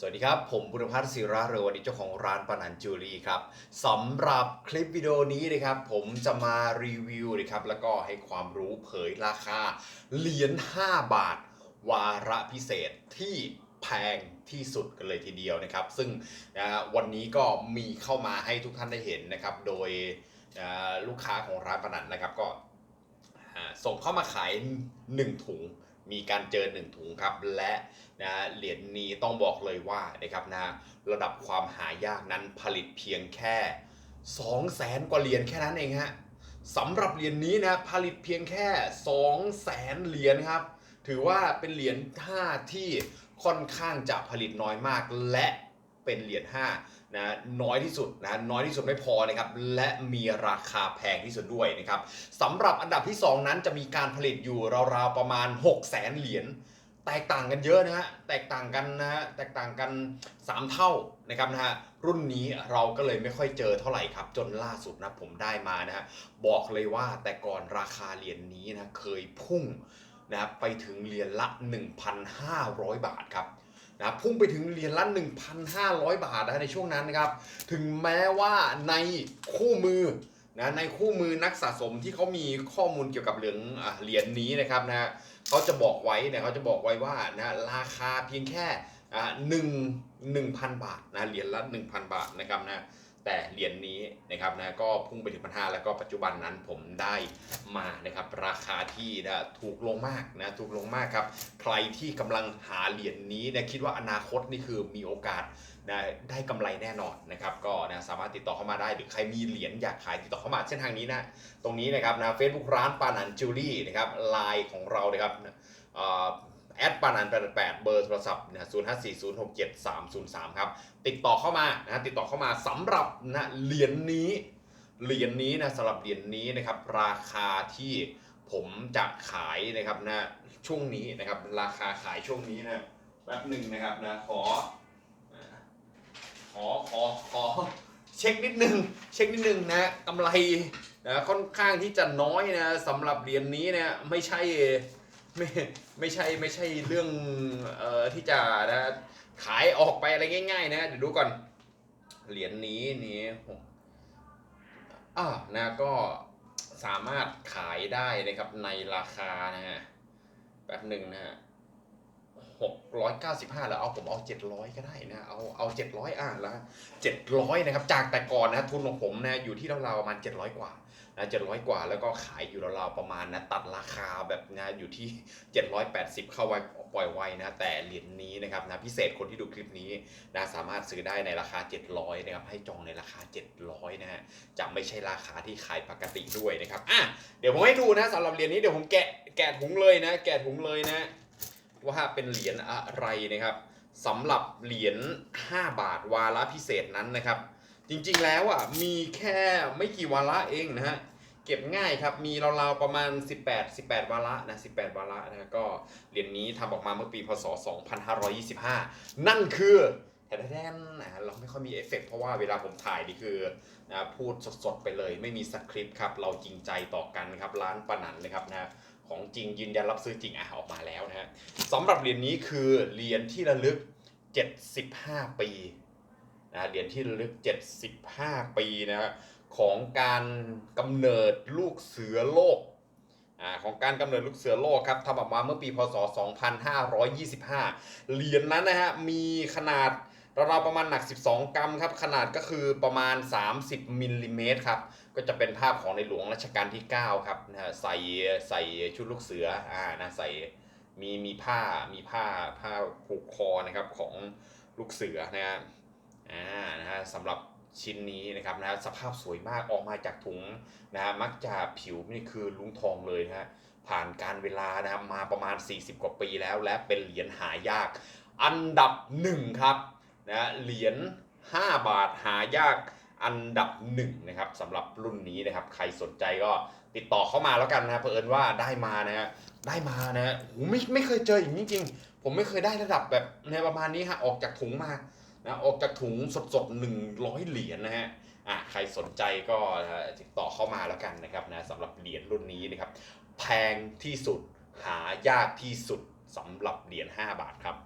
สวัสดีครับ ผมบุรพัฒน์ศิระเรวันนี้เจ้าของร้านปานันจูรี่ครับสำหรับคลิปวิดีโอนี้นะครับ ผมจะมารีวิวนะครับแล้วก็ให้ความรู้เผยราคา เหรียญ5บาท วาระพิเศษที่แพงที่สุดกันเลยทีเดียวนะครับ ซึ่งนะวันนี้ก็มีเข้ามาให้ทุกท่านได้เห็นนะครับ โดยลูกค้าของร้านปานันนะครับก็ส่งเข้ามาขาย 1 ถุง มีการเจอ1ถุงครับ และนะเหรียญนี้ต้องบอกเลยว่านะครับนะระดับความหายากนั้นผลิตเพียงแค่2 0 0แสนกว่าเหรียญแค่นั้นเองฮะสำหรับเหรียญนี้นะผลิตเพียงแค่2 0 0แสนเหรียญครับ ถือว่าเป็นเหรียญท่าที่ค่อนข้างจะผลิตน้อยมากและ เป็นเหรียญ5นะน้อยที่สุดนะน้อยที่สุดไม่พอนะครับและมีราคาแพงที่สุดด้วยนะครับสำหรับอันดับที่ 2 นั้นจะมีการผลิตอยู่ราวๆประมาณ6 0แสนเหรียญแตกต่างกันเยอะนะฮะแตกต่างกันนะฮะแตกต่างกัน 3 เท่านะครับนะฮะรุ่นนี้เราก็เลยไม่ค่อยเจอเท่าไหร่ครับ จนล่าสุดนะผมได้มานะฮะบอกเลยว่าแต่ก่อนราคาเหรียญนี้นะเคยพุ่งนะครับไปถึงเหรียญละ 1,500 บาทครับ นะพุ่งไปถึงเหรียญละ 1,500 บาทนะในช่วงนั้นนะครับ ถึงแม้ว่าในคู่มือนะในคู่มือนักสะสมที่เขามีข้อมูลเกี่ยวกับเหรียญเหรียญนี้นะครับนะเขาจะบอกไว้นะเขาจะบอกไว้ว่านะราคาเพียงแค่อ่าหนึ่งหนึ่งพันบาทนะเหรียญละ 1,000 บาทนะครับนะ แต่เหรียญนี้นะครับนะก็พุ่งไปถึงพันห้าแล้วก็ปัจจุบันนั้นผมได้มานะครับราคาที่นะถูกลงมากนะถูกลงมากครับใครที่กำลังหาเหรียญนี้นะคิดว่าอนาคตนี่คือมีโอกาสนะได้กำไรแน่นอนนะครับก็นะสามารถติดต่อเข้ามาได้หรือใครมีเหรียญอยากขายติดต่อเข้ามาเส้นทางนี้นะตรงนี้นะครับนะเฟซบุ๊กร้านปานันจูรี่นะครับไลน์ของเรานะครับอ่อ แอดปานันแปดแปดเบอร์โทรศัพท์นะศูนย์ห้าสี่ศูนย์หกเจ็ดสามศูนย์สามครับ ติดต่อเข้ามานะติดต่อเข้ามาสำหรับนะเหรียญนี้เหรียญนี้นะสำหรับเหรียญนี้นะครับ ราคาที่ผมจะขายนะครับนะช่วงนี้นะครับ ราคาขายช่วงนี้นะแป๊บหนึ่งนะครับนะขอขอขอขอเช็คนิดนึงเช็คนิดนึงนะกำไรนะค่อนข้างที่จะน้อยนะสำหรับเหรียญนี้นี่ยไม่ใช่ ไม่ไม่ใช่ไม่ใช่เรื่องเอ่อที่จะนะขายออกไปอะไรง่าย ๆ นะเดี๋ยวดูก่อนเหรียญนี้นี่อ่านะก็สามารถขายได้นะครับในราคานะฮะแป๊บหนึ่งนะฮะหกร้อยเก้าสิบห้าแล้วเอาผมเอาเจ็ดร้อยก็ได้นะเอาเอาเจ็ดร้อยอ่านล้วเจ็ดร้อยนะครับ จากแต่ก่อนนะทุนของผมนะอยู่ที่ราวๆประมาณเจ็ดร้อยกว่า นะเจ็ดร้อยกว่าแล้วก็ขายอยู่ราวๆประมาณนะตัดราคาแบบนะอยู่ที่เจ็ดร้อยแปดสิบเข้าไว้ปล่อยไว้นะแต่เหรียญนี้นะครับนะพิเศษคนที่ดูคลิปนี้นะสามารถซื้อได้ในราคา 700นะครับให้จองในราคา 700นะฮะจะไม่ใช่ราคาที่ขายปกติด้วยนะครับอะเดี๋ยวผมให้ดูนะสำหรับเหรียญนี้เดี๋ยวผมแกะแกะถุงเลยนะ แกะถุงเลยนะ ว่าเป็นเหรียญอะไรนะครับสำหรับเหรียญ5บาทวาระพิเศษนั้นนะครับ จริงๆแล้วอะมีแค่ไม่กี่วาระเองนะฮะเก็บง่ายครับมีราวๆประมาณ 18 18 วาระนะ18 วาระนะก็เหรียญนี้ทำออกมาเมื่อปีพศ 2525 นั่นคือแทนๆนะเราไม่ค่อยมีเอฟเฟกต์เพราะว่าเวลาผมถ่ายนี่คือนะพูดสดๆไปเลย ไม่มีสคริปต์ครับ เราจริงใจต่อกันครับ ร้านปนันเลยครับนะของจริงยืนยันรับซื้อจริงอะออกมาแล้วนะฮะสำหรับเหรียญนี้คือเหรียญที่ระลึก 75 ปี นะเหรียญที่ลึก 75 ปีนะฮะของการกำเนิดลูกเสือโลกอของการกำเนิดลูกเสือโลกครับทำออกมาเมื่อปีพศ 2525 เหรียญนั้นนะฮะมีขนาดราวๆประมาณหนัก 12 กรัมครับ ขนาดก็คือประมาณ 30มิลลิเมตรครับ ก็จะเป็นภาพของในหลวงรัชกาลที่ 9 ครับนะใส่ใส่ชุดลูกเสืออ่านะใส่มีมีผ้ามีผ้าผ้าผูกคอนะครับของลูกเสือนะฮะ อ่านะฮะสำหรับชิ้นนี้นะครับนะสภาพสวยมากออกมาจากถุงนะฮะมักจะผิวนี่คือลุงทองเลยนะฮะผ่านการเวลานะครับมาประมาณ 40 กว่าปีแล้ว และเป็นเหรียญหายาก อันดับหนึ่งครับนะเหรียญ5 บาทหายากอันดับหนึ่งนะครับสำหรับรุ่นนี้นะครับ ใครสนใจก็ติดต่อเข้ามาแล้วกันนะเผอิญว่าได้มานะฮะได้มานะฮะโหไม่ไม่เคยเจออย่างนี้จริงๆผมไม่เคยได้ระดับแบบในประมาณนี้ฮะออกจากถุงมา นะออกจากถุงสดๆ100เหรียญนะฮะอะใครสนใจก็ติดต่อเข้ามาแล้วกันนะครับนะสำหรับเหรียญรุ่นนี้นะครับ แพงที่สุดหายากที่สุดสำหรับเหรียญ5บาทครับ